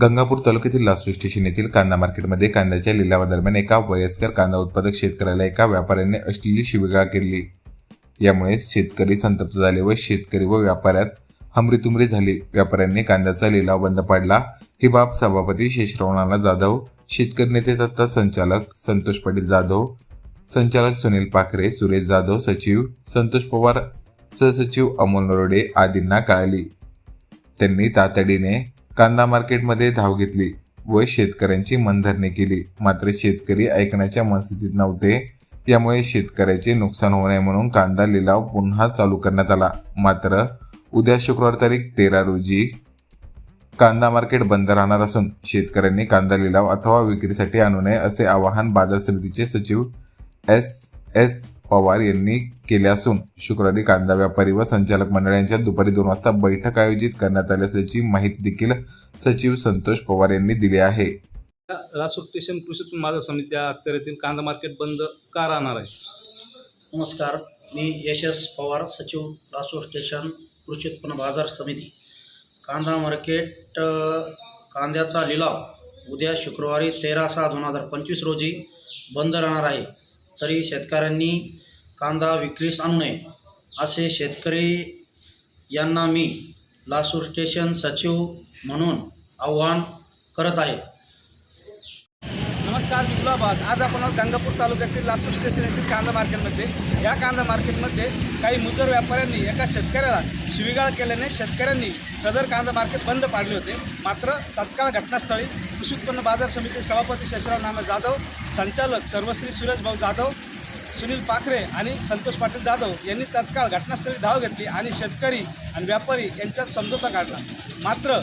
गंगापूर तालुक्यातील लासू स्टेशन येथील कांदा मार्केटमध्ये कांद्याच्या लिलावादरम्यान एका वयस्कर कांदा उत्पादक शेतकऱ्याला एका व्यापाऱ्याने अश्लील शिवीगाळ केली. यामुळे शेतकरी संतप्त झाले व शेतकरी व व्यापाऱ्यात हमरीतुमरी झाली. व्यापाऱ्यांनी कांद्याचा लिलाव बंद पाडला. ही बाब सभापती शेषरावनाला जाधव शेतकरी नेते तथा संचालक संतोष पाटील जाधव संचालक सुनील पाखरे सुरेश जाधव सचिव संतोष पवार सहसचिव अमोल नरोडे आदींना कळाली. त्यांनी तातडीने कांदा मार्केटमध्ये धाव घेतली व शेतकऱ्यांची मनधरणी केली. मात्र शेतकरी ऐकण्याच्या मनस्थितीत नव्हते. यामुळे शेतकऱ्याचे नुकसान होऊ नये म्हणून कांदा लिलाव पुन्हा चालू करण्यात आला. मात्र उद्या शुक्रवार तारीख तेरा रोजी कांदा मार्केट बंद राहणार असून शेतकऱ्यांनी कांदा लिलाव अथवा विक्रीसाठी आणू नये असे आवाहन बाजार समितीचे सचिव एस एस पवार यांनी केले असून शुक्रवारी कांदा व्यापारी व संचालक मंडळांच्या दुपारी दोन वाजता बैठक आयोजित करण्यात आली असल्याची माहिती देखील सचिव संतोष पवार यांनी दिली आहे. लासूर स्टेशन कृषी उत्पन्न बाजार समिती अखत्यारीतील कांदा मार्केट बंद का राहणार आहे? नमस्कार मी यशस पवार सचिव लासूर स्टेशन कृषी उत्पन्न बाजार समिती. कांदा मार्केट कांद्याचा लिलाव उद्या शुक्रवारी तेरा सहा दोन हजार पंचवीस रोजी बंद राहणार आहे. तरी शेतकऱ्यांनी कांदा विक्रीस आणू नये असे शेतकरी यांना मी लासूर स्टेशन सचिव म्हणून आव्हान करत आहे. नमस्कार मुलाबाद आज. आपण आहोत गंगापूर तालुक्यातील लासूर स्टेशन येथील कांदा मार्केटमध्ये. या कांदा मार्केटमध्ये काही मुजर व्यापाऱ्यांनी एका शेतकऱ्याला शिवीगाळ केल्याने शेतकऱ्यांनी सदर कांदा मार्केट बंद पाडले होते. मात्र तत्काळ घटनास्थळी कृषी उत्पन्न बाजार समिती सभापती शेषराव नाना जाधव संचालक सर्वश्री सुरेश भाऊ जाधव सुनील पाखरे आणि संतोष पाटील जाधव यांनी तत्काळ घटनास्थळी धाव घेतली आणि शेतकरी आणि व्यापारी यांच्यात समझोता काढला. मात्र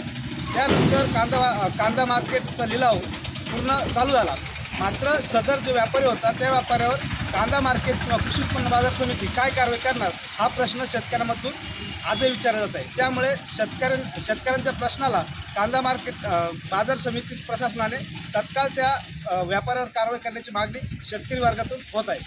त्यानंतर कांदा कांदा मार्केटचा लिलाव पूर्ण चालू झाला. मात्र सदर जो व्यापारी होता त्या व्यापाऱ्यावर कांदा मार्केट किंवा कृषी उत्पन्न बाजार समिती काय कारवाई करणार हा प्रश्न शेतकऱ्यांमधून आजही विचारला जात आहे. त्यामुळे शेतकऱ्यां शेतकऱ्यांच्या प्रश्नाला कांदा मार्केट बाजार समिती प्रशासनाने तत्काळ त्या व्यापाऱ्यावर कारवाई करण्याची मागणी शेतकरी वर्गातून होत आहे.